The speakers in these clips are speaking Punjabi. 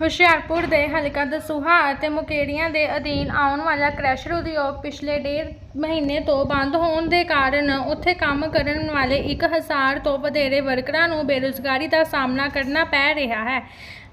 ਹੁਸ਼ਿਆਰਪੁਰ ਦੇ ਹਲਕਾ ਦਸੂਹਾ ਅਤੇ ਮੁਕੇੜੀਆਂ ਦੇ ਅਧੀਨ ਆਉਣ ਵਾਲਾ ਕ੍ਰੈਸ਼ਰ ਉਦਯੋਗ ਪਿਛਲੇ ਡੇਢ ਮਹੀਨੇ ਤੋਂ ਬੰਦ ਹੋਣ ਦੇ ਕਾਰਨ ਉੱਥੇ ਕੰਮ ਕਰਨ ਵਾਲੇ 1000 ਤੋਂ ਵਧੇਰੇ ਵਰਕਰਾਂ ਨੂੰ ਬੇਰੁਜ਼ਗਾਰੀ ਦਾ ਸਾਹਮਣਾ ਕਰਨਾ ਪੈ ਰਿਹਾ ਹੈ,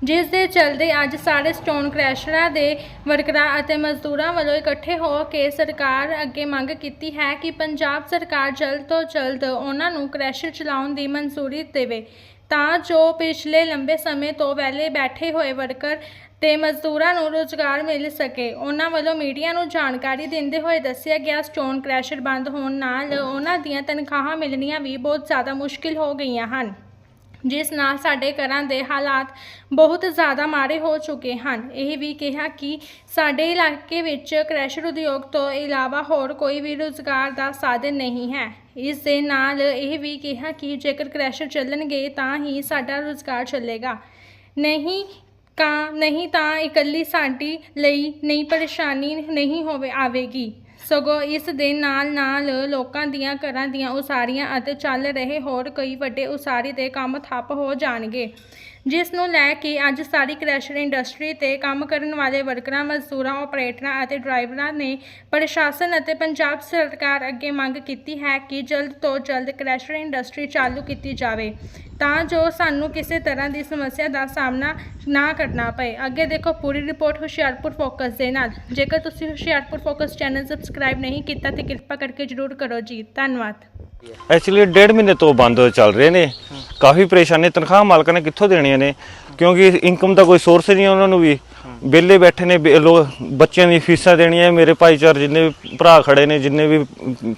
ਜਿਸ ਦੇ ਚਲਦੇ ਅੱਜ ਸਾਰੇ ਸਟੋਨ ਕ੍ਰੈਸ਼ਰਾਂ ਦੇ ਵਰਕਰਾਂ ਅਤੇ ਮਜ਼ਦੂਰਾਂ ਵੱਲੋਂ ਇਕੱਠੇ ਹੋ ਕੇ ਸਰਕਾਰ ਅੱਗੇ ਮੰਗ ਕੀਤੀ ਹੈ ਕਿ ਪੰਜਾਬ ਸਰਕਾਰ ਜਲਦ ਤੋਂ ਜਲਦ ਉਹਨਾਂ ਨੂੰ ਕ੍ਰੈਸ਼ਰ ਚਲਾਉਣ ਦੀ ਮਨਜ਼ੂਰੀ ਦੇਵੇ। ਤਾਂ ਜੋ ਪਿਛਲੇ ਲੰਬੇ ਸਮੇਂ ਤੋਂ ਵਿਹਲੇ ਬੈਠੇ ਹੋਏ ਵਰਕਰ ਤੇ ਮਜ਼ਦੂਰਾਂ ਨੂੰ ਰੁਜ਼ਗਾਰ ਮਿਲ ਸਕੇ। ਉਹਨਾਂ ਵੱਲੋਂ ਮੀਡੀਆ ਨੂੰ ਜਾਣਕਾਰੀ ਦਿੰਦੇ ਹੋਏ ਦੱਸਿਆ ਗਿਆ, ਸਟੋਨ ਕ੍ਰੈਸ਼ਰ ਬੰਦ ਹੋਣ ਨਾਲ ਉਹਨਾਂ ਦੀਆਂ ਤਨਖਾਹਾਂ ਮਿਲਣੀਆਂ ਵੀ ਬਹੁਤ ਜ਼ਿਆਦਾ ਮੁਸ਼ਕਿਲ ਹੋ ਗਈਆਂ ਹਨ। ਜਿਸ ਨਾਲ ਸਾਡੇ ਘਰਾਂ ਦੇ ਹਾਲਾਤ ਬਹੁਤ ਜ਼ਿਆਦਾ ਮਾੜੇ ਹੋ ਚੁੱਕੇ ਹਨ। ਇਹ ਵੀ ਕਿਹਾ ਕਿ ਸਾਡੇ ਇਲਾਕੇ ਵਿੱਚ ਕ੍ਰੈਸ਼ਰ ਉਦਯੋਗ ਤੋਂ ਇਲਾਵਾ ਹੋਰ ਕੋਈ ਵੀ ਰੁਜ਼ਗਾਰ ਦਾ ਸਾਧਨ ਨਹੀਂ ਹੈ। ਇਸ ਦੇ ਨਾਲ ਇਹ ਵੀ ਕਿਹਾ ਕਿ ਜੇਕਰ ਕ੍ਰੈਸ਼ਰ ਚੱਲਣਗੇ ਤਾਂ ਹੀ ਸਾਡਾ ਰੁਜ਼ਗਾਰ ਚੱਲੇਗਾ। ਨਹੀਂ ਕਾ ਨਹੀਂ ਤਾਂ ਇਕੱਲੀ ਸਾਡੀ ਲਈ ਨਹੀਂ ਪਰੇਸ਼ਾਨੀ ਨਹੀਂ ਹੋਵੇ, ਆਵੇਗੀ। ਸਗੋਂ ਇਸ ਦੇ ਨਾਲ ਨਾਲ ਲੋਕਾਂ ਦੀਆਂ ਘਰਾਂ ਦੀਆਂ ਉਸਾਰੀਆਂ ਅਤੇ ਚੱਲ ਰਹੇ ਹੋਰ ਕਈ ਵੱਡੇ ਉਸਾਰੀ ਦੇ ਕੰਮ ਠੱਪ ਹੋ ਜਾਣਗੇ। ਜਿਸ ਨੂੰ ਲੈ ਕੇ ਅੱਜ ਸਾਰੀ ਕ੍ਰੈਸ਼ਰ ਇੰਡਸਟਰੀ ਤੇ ਕੰਮ ਕਰਨ ਵਾਲੇ ਵਰਕਰਾਂ, ਮਜ਼ਦੂਰਾਂ ਆਪਰੇਟਰਾਂ ਅਤੇ ਡਰਾਈਵਰਾਂ ਨੇ ਪ੍ਰਸ਼ਾਸਨ ਅਤੇ ਪੰਜਾਬ ਸਰਕਾਰ ਅੱਗੇ ਮੰਗ ਕੀਤੀ ਹੈ ਕਿ ਜਲਦ ਤੋਂ ਜਲਦ ਕ੍ਰੈਸ਼ਰ ਇੰਡਸਟਰੀ ਚਾਲੂ ਕੀਤੀ ਜਾਵੇ, ਤਾਂ ਜੋ ਸਾਨੂੰ ਕਿਸੇ ਤਰ੍ਹਾਂ ਦੀ ਸਮੱਸਿਆ ਦਾ ਸਾਹਮਣਾ ਨਾ ਕਰਨਾ ਪਏ। ਅੱਗੇ ਦੇਖੋ ਪੂਰੀ ਰਿਪੋਰਟ ਹੁਸ਼ਿਆਰਪੁਰ ਫੋਕਸ ਦੇ ਨਾਲ। ਜੇਕਰ ਤੁਸੀਂ ਹੁਸ਼ਿਆਰਪੁਰ ਫੋਕਸ ਚੈਨਲ ਸਬਸਕ੍ਰਾਈਬ ਨਹੀਂ ਕੀਤਾ ਤੇ ਕਿਰਪਾ ਕਰਕੇ ਜਰੂਰ ਕਰੋ ਜੀ। ਧੰਨਵਾਦ। ਐਕਚੁਅਲੀ ਡੇਢ ਮਹੀਨੇ ਤੋਂ ਬੰਦ ਚੱਲ ਰਹੇ ਨੇ। ਕਾਫੀ ਪਰੇਸ਼ਾਨੀ ਤਨਖਾਹ ਮਾਲਕਾਂ ਨੇ ਕਿੱਥੋਂ ਦੇਣੀਆਂ ਨੇ? ਕਿਉਂਕਿ ਇਨਕਮ ਦਾ ਕੋਈ ਸੋਰਸ ਨਹੀਂ ਉਹਨਾਂ ਨੂੰ ਵੀ। ਵਿਹਲੇ ਬੈਠੇ ਨੇ ਬੇ- ਲੋ- ਬੱਚਿਆਂ ਦੀ ਫੀਸਾਂ ਦੇਣੀਆਂ ਮੇਰੇ ਭਾਈਚਾਰ ਜਿੰਨੇ ਵੀ ਭਰਾ ਖੜੇ ਨੇ ਜਿੰਨੇ ਵੀ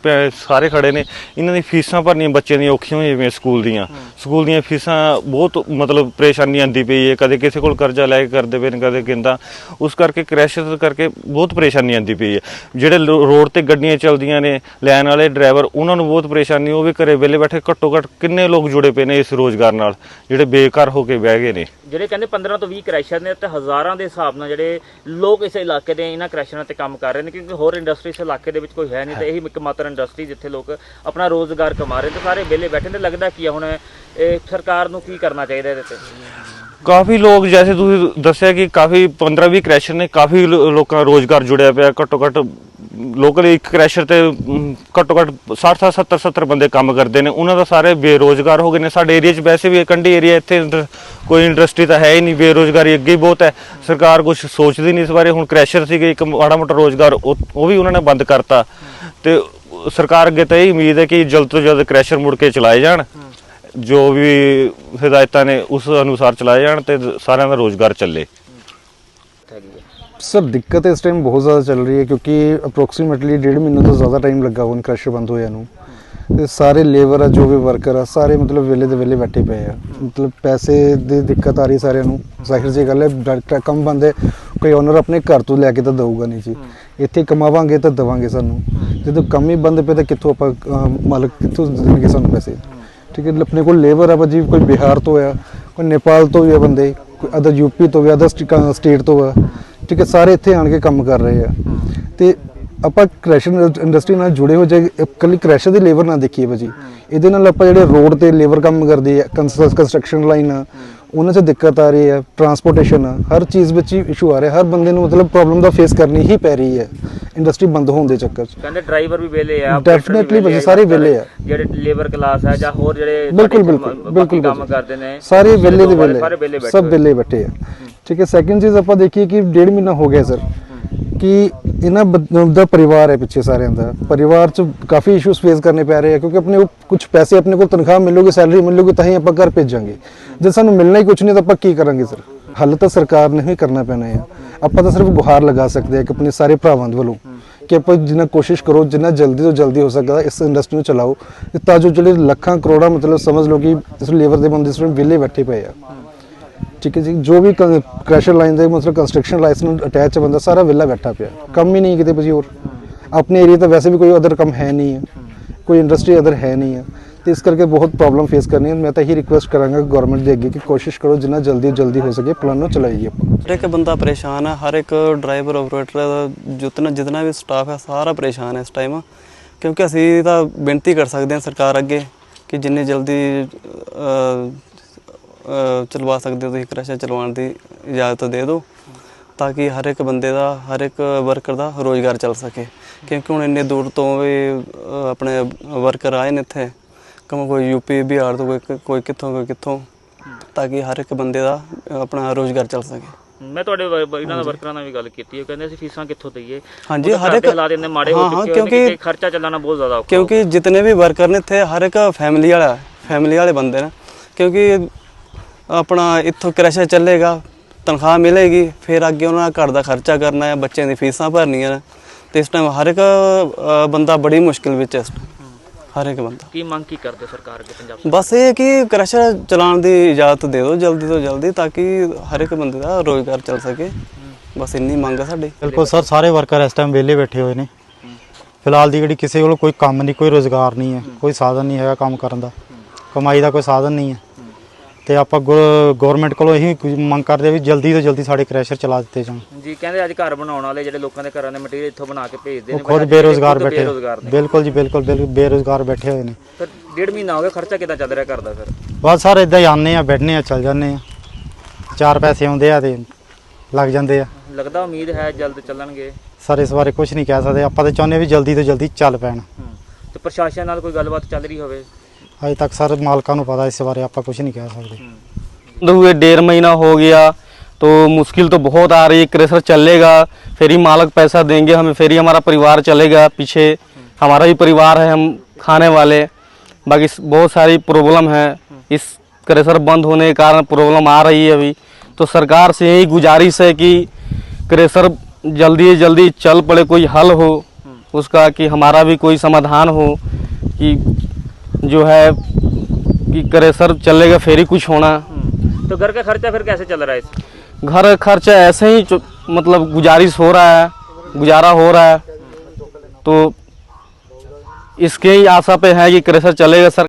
ਪ- ਸਾਰੇ ਖੜੇ ਨੇ ਇਹਨਾਂ ਦੀ ਫੀਸਾਂ ਭਰਨੀਆਂ ਬੱਚਿਆਂ ਦੀਆਂ ਔਖੀਆਂ ਹੋਈਆਂ ਪਈਆਂ ਸਕੂਲ ਦੀਆਂ। ਸਕੂਲ ਦੀਆਂ ਫੀਸਾਂ ਬਹੁਤ ਮਤਲਬ ਪਰੇਸ਼ਾਨੀ ਆਂਦੀ ਪਈ ਹੈ ਕਦੇ ਕਿਸੇ ਕੋਲ ਕਰਜ਼ਾ ਲੈ ਕੇ ਕਰਦੇ ਪਏ ਨੇ ਕਦੇ ਕਿੰਦਾ। ਉਸ ਕਰਕੇ ਕ੍ਰੈਸ਼ਰ ਕਰਕੇ ਬਹੁਤ ਪਰੇਸ਼ਾਨੀ ਆਂਦੀ ਪਈ ਹੈ ਜਿਹੜੇ ਲੋ- ਰੋਡ ਤੇ ਗੱਡੀਆਂ ਚੱਲਦੀਆਂ ਨੇ ਲੈਣ ਵਾਲੇ ਡਰਾਈਵਰ ਉਹਨਾਂ ਨੂੰ ਬਹੁਤ ਪਰੇਸ਼ਾਨੀ ਉਹ ਵੀ ਘਰੇ ਵਿਹਲੇ ਬੈਠੇ ਘੱਟੋ ਘੱਟ ਕਿੰਨੇ ਲੋਕ ਜੁੜੇ ਪਏ ਨੇ ਇਸ ਰੋਜ਼ਗਾਰ ਨਾਲ ਜਿਹੜੇ ਬੇਕਾਰ ਹੋ ਕੇ ਬਹਿ ਗਏ ਨੇ। ਜਿਹੜੇ ਕਹਿੰਦੇ 15 ਤੋਂ 20 ਕ੍ਰੈਸ਼ਰ ਨੇ ਤੇ ਹਜ਼ਾਰਾਂ ਦੇ ਹਿਸਾਬ ਨਾਲ ਜਿਹੜੇ ਲੋਕ ਇਸ ਇਲਾਕੇ ਦੇ ਇਹਨਾਂ ਕ੍ਰੈਸ਼ਰਾਂ ਤੇ ਕੰਮ ਕਰ ਰਹੇ ਨੇ ਕਿਉਂਕਿ ਹੋਰ ਇੰਡਸਟਰੀ ਇਸ ਇਲਾਕੇ ਦੇ ਵਿੱਚ ਕੋਈ ਹੈ ਨਹੀਂ ਤੇ ਇਹੀ ਇੱਕ ਮਾਤਰ ਇੰਡਸਟਰੀ ਜਿੱਥੇ ਲੋਕ ਆਪਣਾ ਰੋਜ਼ਗਾਰ ਕਮਾ ਰਹੇ ਤੇ ਸਾਰੇ ਵਿਹਲੇ ਬੈਠੇ ਨੇ ਲੱਗਦਾ ਕੀ ਆ ਹੁਣ ਇਹ ਸਰਕਾਰ ਨੂੰ ਕੀ ਕਰਨਾ ਚਾਹੀਦਾ ਇਹਦੇ ਤੇ? ਕਾਫੀ ਲੋਕ ਜੈਸੇ ਤੁਸੀਂ ਦੱਸਿਆ ਕਿ ਕਾਫੀ 15 20 ਕ੍ਰੈਸ਼ਰ ਨੇ ਕਾਫੀ ਲੋਕਾਂ ਰੋਜ਼ਗਾਰ ਜੁੜਿਆ ਪਿਆ ਘੱਟੋ ਘੱਟ ਲੋਕਲ ਇੱਕ ਕ੍ਰੈਸ਼ਰ ਤੇ ਘੱਟੋ ਘੱਟ 60 70 70 ਬੰਦੇ ਕੰਮ ਕਰਦੇ ਨੇ। ਉਹਨਾਂ ਦਾ ਸਾਰੇ ਬੇਰੋਜ਼ਗਾਰ ਹੋ ਗਏ ਨੇ। ਸਾਡੇ ਏਰੀਆ 'ਚ ਵੈਸੇ ਵੀ ਇਹ ਕੰਢੀ ਏਰੀਆ ਇੱਥੇ ਇੰਡ- ਕੋਈ ਇੰਡਸਟਰੀ ਤਾਂ ਹੈ ਹੀ ਨਹੀਂ। ਬੇਰੋਜ਼ਗਾਰੀ ਅੱਗੇ ਹੀ ਬਹੁਤ ਹੈ। ਸਰਕਾਰ ਕੁਝ ਸੋਚਦੀ ਨਹੀਂ ਇਸ ਬਾਰੇ। ਹੁਣ ਕ੍ਰੈਸ਼ਰ ਸੀਗੇ, ਇੱਕ ਮਾੜਾ ਮੋਟਾ ਰੋਜ਼ਗਾਰ, ਉਹ ਉਹ ਵੀ ਉਹਨਾਂ ਨੇ ਬੰਦ ਕਰਤਾ। ਤੇ ਸਰਕਾਰ ਅੱਗੇ ਤਾਂ ਇਹ ਉਮੀਦ ਹੈ ਕਿ ਜਲਦ ਤੋਂ ਜਲਦ ਕ੍ਰੈਸ਼ਰ ਮੁੜ ਕੇ ਚਲਾਏ ਜਾਣ। ਜੋ ਵੀ ਹਦਾਇਤਾਂ ਨੇ, ਉਸ ਅਨੁਸਾਰ ਚਲਾਏ ਜਾਣ ਤੇ ਸਾਰਿਆਂ ਦਾ ਰੋਜ਼ਗਾਰ ਚੱਲੇ। सर दिक्कत इस टाइम बहुत ज़्यादा चल रही है क्योंकि अप्रोक्सीमेटली डेढ़ महीने ਤੋਂ ਜ਼ਿਆਦਾ ਟਾਈਮ ਲੱਗਾ ਹੁਣ ਕ੍ਰੈਸ਼ਰ ਬੰਦ ਹੋਇਆ ਨੂੰ ਤੇ ਸਾਰੇ ਲੇਬਰ ਆ ਜੋ ਵੀ ਵਰਕਰ ਆ ਸਾਰੇ ਮਤਲਬ ਵੇਲੇ ਦੇ ਵੇਲੇ ਬੈਠੇ ਪਏ ਆ ਮਤਲਬ ਪੈਸੇ ਦੀ ਦਿੱਕਤ ਆ ਰਹੀ ਸਾਰਿਆਂ ਨੂੰ ਜ਼ਾਹਿਰ ਜੀ ਗੱਲ ਹੈ ਡਾਇਰੈਕਟ ਕੰਮ ਬੰਦ ਹੈ ਕੋਈ ਓਨਰ ਆਪਣੇ ਘਰ ਤੋਂ ਲੈ ਕੇ ਤਾਂ ਦਊਗਾ ਨਹੀਂ ਜੀ ਇੱਥੇ ਕਮਾਵਾਂਗੇ ਤਾਂ ਦਵਾਂਗੇ ਸਾਨੂੰ ਜਦੋਂ ਕੰਮ ਹੀ ਬੰਦ ਪਏ ਤਾਂ ਕਿੱਥੋਂ ਆਪਾਂ ਅਹ, ਮਾਲਕ ਕਿੱਥੋਂ ਦੇਣਗੇ ਸਾਨੂੰ ਪੈਸੇ ਠੀਕ ਹੈ ਆਪਣੇ ਕੋਲ ਲੇਬਰ ਆ ਭਾਜੀ ਕੋਈ ਬਿਹਾਰ ਤੋਂ ਆ ਕੋਈ ਨੇਪਾਲ ਤੋਂ ਵੀ ਆ ਬੰਦੇ ਕੋਈ ਅਦਰ ਯੂਪੀ ਤੋਂ ਵੀ ਅਦਰ ਸਟੇਟ ਤੋਂ ਆ ਠੀਕ ਹੈ ਸਾਰੇ ਇੱਥੇ ਆਣ ਕੇ ਕੰਮ ਕਰ ਰਹੇ ਆ। ਤੇ ਆਪਾਂ ਕ੍ਰੈਸ਼ਰ ਇੰਡਸਟਰੀ ਨਾਲ ਜੁੜੇ ਹੋ ਜਾਏ ਇਕੱਲੀ ਕ੍ਰੈਸ਼ਰ ਦੀ ਲੇਬਰ ਨਾ ਦੇਖੀਏ ਭਾਜੀ। ਇਹਦੇ ਨਾਲ ਆਪਾਂ ਜਿਹੜੇ ਰੋਡ ਤੇ ਲੇਬਰ ਕੰਮ ਕਰਦੇ ਆ ਕੰਸਟਰਕਸ਼ਨ ਲਾਈਨ ਆ ਉਹਨਾਂ 'ਚ ਦਿੱਕਤ ਆ ਰਹੀ ਹੈ ਟਰਾਂਸਪੋਰਟੇਸ਼ਨ ਆ ਹਰ ਚੀਜ਼ ਵਿੱਚ ਹੀ ਇਸ਼ੂ ਆ ਰਿਹਾ ਹਰ ਬੰਦੇ ਨੂੰ ਮਤਲਬ ਪ੍ਰੋਬਲਮ ਦਾ ਫੇਸ ਕਰਨੀ ਹੀ ਪੈ ਰਹੀ ਹੈ ਇੰਡਸਟਰੀ ਬੰਦ ਹੋਣ ਦੇ ਚੱਕਰ 'ਚ। ਕਹਿੰਦੇ ਡਰਾਈਵਰ ਵੀ ਵਿਹਲੇ ਆ Definitely ਭਾਜੀ, ਸਾਰੇ ਵਿਹਲੇ ਆ। ਜਿਹੜੇ ਲੇਬਰ ਕਲਾਸ ਹੈ ਜਾਂ ਹੋਰ ਜਿਹੜੇ ਬਿਲਕੁਲ ਬਿਲਕੁਲ ਕੰਮ। ਕਰਦੇ ਨੇ ਸਾਰੇ ਵਿਹਲੇ ਦੇ ਬੈਠੇ ਸਭ। ਵਿਹਲੇ ਬੈਠੇ ਆ। ਠੀਕ ਹੈ ਸੈਕਿੰਡ ਚੀਜ਼ ਆਪਾਂ ਦੇਖੀਏ ਕਿ ਡੇਢ ਮਹੀਨਾ ਹੋ ਗਿਆ ਸਰ ਕਿ ਇਹਨਾਂ ਦਾ ਪਰਿਵਾਰ ਹੈ ਪਿੱਛੇ ਸਾਰਿਆਂ ਦਾ। ਪਰਿਵਾਰ 'ਚ ਕਾਫੀ ਇਸ਼ੂਸ ਫੇਸ ਕਰਨੇ ਪੈ ਰਹੇ ਆ ਕਿਉਂਕਿ ਆਪਣੇ ਕੁਝ ਪੈਸੇ ਆਪਣੇ ਕੋਲ ਤਨਖਾਹ ਮਿਲੂਗੀ ਸੈਲਰੀ ਮਿਲੂਗੀ ਤਾਂ ਹੀ ਆਪਾਂ ਘਰ ਭੇਜਾਂਗੇ। ਜੇ ਸਾਨੂੰ ਮਿਲਣਾ ਹੀ ਕੁਝ ਨਹੀਂ ਤਾਂ ਆਪਾਂ ਕੀ ਕਰਾਂਗੇ ਸਰ ਹੱਲ ਤਾਂ ਸਰਕਾਰ ਨੇ ਹੀ ਕਰਨਾ ਪੈਣਾ ਹੈ ਆਪਾਂ ਤਾਂ ਸਿਰਫ ਗੁਹਾਰ ਲਗਾ ਸਕਦੇ ਆ ਕਿ ਆਪਣੇ ਸਾਰੇ ਭਰਾਵਾਂ ਦੇ ਵੱਲੋਂ ਕਿ ਆਪਾਂ ਜਿੰਨਾ ਕੋਸ਼ਿਸ਼ ਕਰੋ, ਜਿੰਨਾ ਜਲਦੀ ਤੋਂ ਜਲਦੀ ਹੋ ਸਕਦਾ ਇਸ ਇੰਡਸਟਰੀ ਨੂੰ ਚਲਾਓ। ਤਾਂ ਜੋ ਜਿਹੜੇ ਲੱਖਾਂ ਕਰੋੜਾਂ ਮਤਲਬ ਸਮਝ ਲਓ ਕਿ ਇਸ ਲੇਬਰ ਦੇ ਬੰਦੇ ਇਸ ਟਾਈਮ ਵਿਹਲੇ ਬੈਠੇ ਪਏ ਆ। ਠੀਕ ਹੈ ਜੀ? ਜੋ ਵੀ ਕ੍ਰੈਸ਼ਰ ਲਾਈਨ ਦੇ ਮਤਲਬ ਕੰਸਟਰਕਸ਼ਨ ਲਾਈਨ ਨੂੰ ਅਟੈਚ ਬੰਦਾ ਸਾਰਾ ਵਿਹਲਾ ਬੈਠਾ ਪਿਆ। ਕੰਮ ਹੀ ਨਹੀਂ ਕਿਤੇ ਭਾਜੀ ਹੋਰ। ਆਪਣੇ ਏਰੀਆ ਤਾਂ ਵੈਸੇ ਵੀ ਕੋਈ ਅਦਰ ਕੰਮ ਹੈ ਨਹੀਂ ਹੈ। ਕੋਈ ਇੰਡਸਟਰੀ ਅਦਰ ਹੈ ਨਹੀਂ ਹੈ। ਤੇ ਇਸ ਕਰਕੇ ਬਹੁਤ ਪ੍ਰੋਬਲਮ ਫੇਸ ਕਰਨੀ ਹੈ ਮੈਂ ਤਾਂ ਇਹੀ ਰਿਕੁਐਸਟ ਕਰਾਂਗਾ ਗਵਰਨਮੈਂਟ ਦੇ ਅੱਗੇ ਕਿ ਕੋਸ਼ਿਸ਼ ਕਰੋ ਜਿੰਨਾ ਜਲਦੀ ਜਲਦੀ ਹੋ ਸਕੇ ਪਲਾਨ ਨੂੰ ਚਲਾਈਏ ਆਪਾਂ ਹਰ ਇੱਕ ਬੰਦਾ ਪਰੇਸ਼ਾਨ ਹੈ ਹਰ ਇੱਕ ਡਰਾਈਵਰ ਆਪਰੇਟਰ ਜਿਤਨਾ ਜਿਤਨਾ ਵੀ ਸਟਾਫ ਹੈ ਸਾਰਾ ਪਰੇਸ਼ਾਨ ਹੈ ਇਸ ਟਾਈਮ ਕਿਉਂਕਿ ਅਸੀਂ ਤਾਂ ਬੇਨਤੀ ਕਰ ਸਕਦੇ ਹਾਂ ਸਰਕਾਰ ਅੱਗੇ ਕਿ ਜਿੰਨੀ ਜਲਦੀ ਅਹ, ਅ, ਚਲਵਾ ਸਕਦੇ ਹੋ ਤੁਸੀਂ ਕ੍ਰੈਸ਼ਰ ਚਲਵਾਉਣ ਦੀ ਇਜਾਜ਼ਤ ਦੇ ਦਿਓ ਤਾਂ ਕਿ ਹਰ ਇੱਕ ਬੰਦੇ ਦਾ ਹਰ ਇੱਕ ਵਰਕਰ ਦਾ ਰੋਜ਼ਗਾਰ ਚੱਲ ਸਕੇ ਕਿਉਂਕਿ ਹੁਣ ਇੰਨੇ ਦੂਰ ਤੋਂ ਵੀ ਅ, ਆਪਣੇ ਵਰਕਰ ਆਏ ਨੇ ਇੱਥੇ ਕਮ ਕੋਈ ਯੂਪੀ ਬਿਹਾਰ ਤੋਂ ਕੋਈ ਕੋਈ ਕਿੱਥੋਂ ਕੋਈ ਕਿੱਥੋਂ ਤਾਂ ਕਿ ਹਰ ਇੱਕ ਬੰਦੇ ਦਾ ਆਪਣਾ ਰੋਜ਼ਗਾਰ ਚੱਲ ਸਕੇ। ਮੈਂ ਤੁਹਾਡੇ ਵ- ਇਹਨਾਂ ਦਾ ਵਰਕਰਾਂ ਨਾਲ ਵੀ ਗੱਲ ਕੀਤੀ ਉਹ ਕਹਿੰਦੇ ਅਸੀਂ ਫੀਸਾਂ ਕਿੱਥੋਂ ਦਈਏ? ਹਾਂਜੀ, ਉਹ ਤਾਂ ਹਰ ਘਰ ਦੇ ਇੱਕ- ਹਾਲਾਤ ਇੰਨੇ ਮਾੜੇ ਹੋ ਹਾਂ, ਹਾਂ, ਚੁੱਕੇ ਹੋਏ ਨੇ ਕਿਉਂਕਿ- ਕਿ ਖਰਚਾ ਚੱਲਣਾ ਬਹੁਤ ਜ਼ਿਆਦਾ ਔਖਾ ਕਿਉਂਕਿ ਜਿਤਨੇ ਵੀ ਵਰਕਰ ਨੇ ਇੱਥੇ ਹਰ ਇੱਕ ਫੈਮਿਲੀ ਵਾਲਾ ਫੈਮਿਲੀ ਵਾਲੇ ਬੰਦੇ ਨੇ। ਕਿਉਂਕਿ ਆਪਣਾ ਇੱਥੋਂ ਕ੍ਰੈਸ਼ਰ ਚੱਲੇਗਾ ਤਨਖਾਹ ਮਿਲੇਗੀ ਫਿਰ ਅੱਗੇ ਉਹਨਾਂ ਦਾ ਘਰ ਦਾ ਖਰਚਾ ਕਰਨਾ ਹੈ ਬੱਚਿਆਂ ਦੀ ਫੀਸਾਂ ਭਰਨੀਆਂ ਨੇ। ਤੇ ਇਸ ਟਾਈਮ ਹਰ ਇੱਕ ਅ, ਬੰਦਾ ਬੜੀ ਮੁਸ਼ਕਿਲ ਵਿੱਚ ਹੈ ਇਸ time। ਹਰ ਇੱਕ ਬੰਦਾ। ਕੀ ਮੰਗ ਕੀ ਕਰਦੇ ਸਰਕਾਰ ਅੱਗੇ ਪੰਜਾਬ ਸਰਕਾਰ? ਬਸ ਇਹ ਹੈ ਕਿ ਕ੍ਰੈਸ਼ਰ ਚਲਾਉਣ ਦੀ ਇਜਾਜ਼ਤ ਦੇ ਦਿਓ ਜਲਦੀ ਤੋਂ ਜਲਦੀ ਤਾਂ ਕਿ ਹਰ ਇੱਕ ਬੰਦੇ ਦਾ ਰੋਜ਼ਗਾਰ ਚੱਲ ਸਕੇ। ਬਸ ਇੰਨੀ ਮੰਗ ਹੈ ਸਾਡੀ। ਬਿਲਕੁਲ ਸਰ ਸਾਰੇ ਵਰਕਰ ਇਸ ਟਾਈਮ ਵਿਹਲੇ ਬੈਠੇ ਹੋਏ ਨੇ। ਫਿਲਹਾਲ ਦੀ ਜਿਹੜੀ ਕਿਸੇ ਕੋਲ ਕੋਈ ਕੰਮ ਨਹੀਂ ਕੋਈ ਰੋਜ਼ਗਾਰ ਨਹੀਂ ਹੈ। ਕੋਈ ਸਾਧਨ ਨਹੀਂ ਹੈਗਾ ਕੰਮ ਕਰਨ ਦਾ। ਕਮਾਈ ਦਾ ਕੋਈ ਸਾਧਨ ਨਹੀਂ ਹੈ। ਤੇ ਆਪਾਂ ਗਵਰਨਮੈਂਟ ਕੋਲੋਂ ਇਹੀ ਕੁਝ ਮੰਗ ਕਰਦੇ ਆ ਵੀ ਜਲਦੀ ਤੋਂ ਜਲਦੀ ਸਾਡੇ ਕ੍ਰੈਸ਼ਰ ਚਲਾ ਦਿੱਤੇ ਜਾਣ। ਜੀ ਕਹਿੰਦੇ ਅੱਜ ਘਰ ਬਣਾਉਣ ਵਾਲੇ ਜਿਹੜੇ ਲੋਕਾਂ ਦੇ ਘਰਾਂ ਦੇ ਮਟੀਰੀਅਲ ਇੱਥੋਂ ਬਣਾ ਕੇ ਭੇਜਦੇ ਉਹ ਨੇ ਖੁਦ ਬੇਰੋਜ਼ਗਾਰ ਬੈਠੇ ਬਿਲਕੁਲ ਜੀ ਬਿਲਕੁਲ ਬਿਲਕੁਲ ਬੇਰੋਜ਼ਗਾਰ ਬੈਠੇ ਹੋਏ ਨੇ। ਫਿਰ ਡੇਢ ਮਹੀਨਾ ਹੋ ਗਿਆ ਖਰਚਾ ਕਿਦਾਂ ਚੱਲ ਰਿਹਾ ਘਰ ਦਾ ਫਿਰ? ਬਸ ਸਰ ਇਦਾਂ ਹੀ ਆਉਂਦੇ ਆ ਬੈਠਨੇ ਆ ਚੱਲ ਜਾਂਦੇ ਆ। ਚਾਰ ਪੈਸੇ ਆਉਂਦੇ ਆ ਤੇ ਲੱਗ ਜਾਂਦੇ ਆ। ਲੱਗਦਾ ਉਮੀਦ ਹੈ ਜਲਦ ਚੱਲਣਗੇ। ਸਰ ਇਸ ਬਾਰੇ ਕੁਝ ਨਹੀਂ ਕਹਿ ਸਕਦੇ। ਆਪਾਂ ਤਾਂ ਚਾਹੁੰਦੇ ਆ ਵੀ ਜਲਦੀ ਤੋਂ ਜਲਦੀ ਚੱਲ ਪੈਣ। ਤੇ ਪ੍ਰਸ਼ਾਸਨ ਨਾਲ ਕੋਈ ਗੱਲਬਾਤ ਚੱਲ ਰਹੀ ਹੋਵੇ? ਅਜੇ ਤੱਕ ਸਰ ਮਾਲਕਾਂ ਨੂੰ ਪਤਾ ਇਸ ਬਾਰੇ ਆਪਾਂ ਕੁਝ ਨਹੀਂ ਕਹਿ ਸਕਦੇ बंद हुए डेढ़ महीना हो गया तो मुश्किल तो बहुत आ रही है क्रेशर चलेगा फिर ही मालक पैसा देंगे हमें फिर ही हमारा परिवार चलेगा पीछे हमारा भी परिवार है हम खाने वाले बाकी स- बहुत सारी प्रॉब्लम है इस क्रेशर बंद होने के कारण प्रॉब्लम आ रही है अभी तो सरकार से यही गुजारिश है कि क्रेशर जल्दी से जल्दी चल पड़े कोई हल हो उसका कि हमारा भी कोई समाधान हो कि जो है कि करे सर चलेगा फिर ही कुछ होना। तो घर का खर्चा फिर कैसे चल रहा है घर का खर्चा ऐसे ही मतलब गुजारिश हो रहा है गुजारा हो रहा है। तो इसके ही आशा पे है कि क्रेशर चलेगा सर।